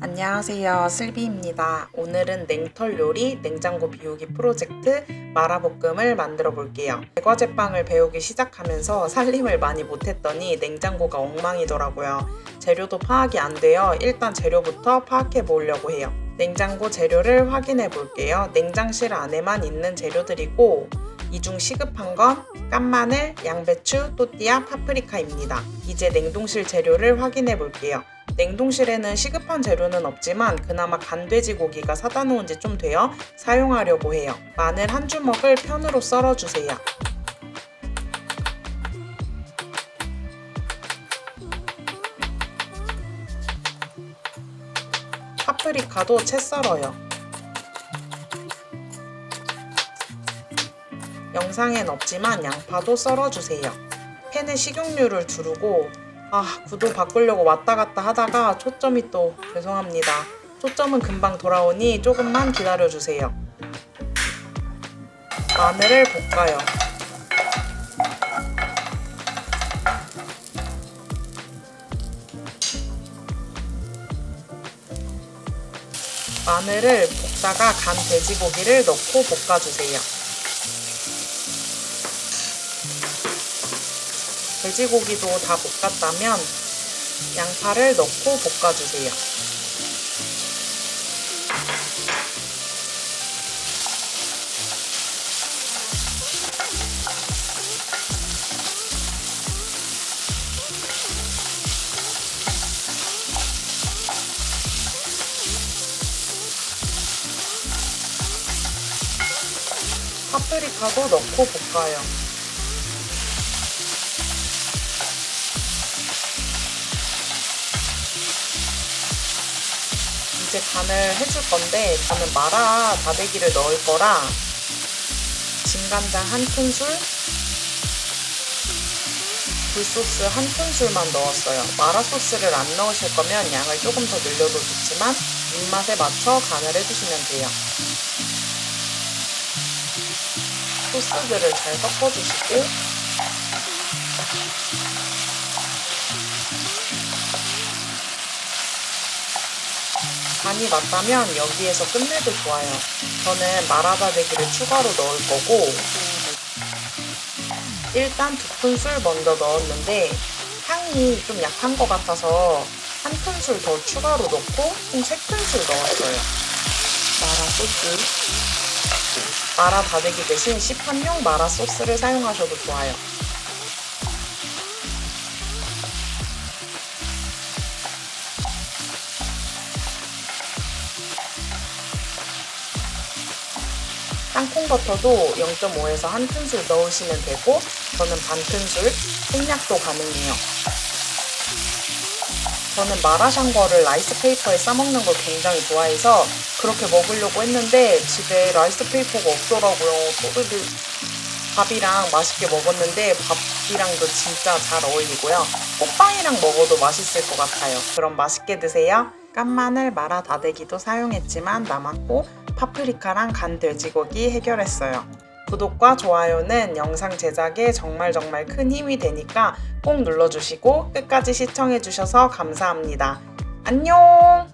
안녕하세요. 슬비입니다. 오늘은 냉털 요리 냉장고 비우기 프로젝트 마라볶음을 만들어 볼게요. 제과제빵을 배우기 시작하면서 살림을 많이 못했더니 냉장고가 엉망이더라고요. 재료도 파악이 안 돼요. 일단 재료부터 파악해 보려고 해요. 냉장고 재료를 확인해 볼게요. 냉장실 안에만 있는 재료들이고 이중 시급한 건 깐마늘, 양배추, 또띠아, 파프리카입니다. 이제 냉동실 재료를 확인해 볼게요. 냉동실에는 시급한 재료는 없지만 그나마 간돼지 고기가 사다 놓은 지 좀 되어 사용하려고 해요. 마늘 한 주먹을 편으로 썰어주세요. 파프리카도 채 썰어요. 영상엔 없지만 양파도 썰어주세요. 팬에 식용유를 두르고 아 구도 바꾸려고 왔다 갔다 하다가 초점이 또 죄송합니다. 초점은 금방 돌아오니 조금만 기다려주세요. 마늘을 볶아요. 마늘을 볶다가 간 돼지고기를 넣고 볶아주세요. 돼지고기도 다 볶았다면 양파를 넣고 볶아주세요. 파프리카도 넣고 볶아요. 이제 간을 해줄 건데 저는 마라 다대기를 넣을 거라 진간장 한 큰술 굴소스 한 큰술만 넣었어요. 마라 소스를 안 넣으실 거면 양을 조금 더 늘려도 좋지만 입맛에 맞춰 간을 해주시면 돼요. 소스들을 잘 섞어주시고 간이 맞다면 여기에서 끝내도 좋아요. 저는 마라다대기를 추가로 넣을 거고 일단 두 큰술 먼저 넣었는데 향이 좀 약한 것 같아서 한 큰술 더 추가로 넣고 총 세 큰술 넣었어요. 마라 소스. 마라 다대기 대신 시판용 마라 소스를 사용하셔도 좋아요. 땅콩버터도 0.5에서 한 큰술 넣으시면 되고 저는 반 큰술 생략도 가능해요. 저는 마라샹궈를 라이스페이퍼에 싸먹는 걸 굉장히 좋아해서 그렇게 먹으려고 했는데 집에 라이스페이퍼가 없더라고요. 또르르 밥이랑 맛있게 먹었는데 밥이랑도 진짜 잘 어울리고요. 꽃빵이랑 먹어도 맛있을 것 같아요. 그럼 맛있게 드세요. 깐마늘 마라 다대기도 사용했지만 남았고 파프리카랑 간 돼지고기 해결했어요. 구독과 좋아요는 영상 제작에 정말 정말 큰 힘이 되니까 꼭 눌러주시고 끝까지 시청해주셔서 감사합니다. 안녕!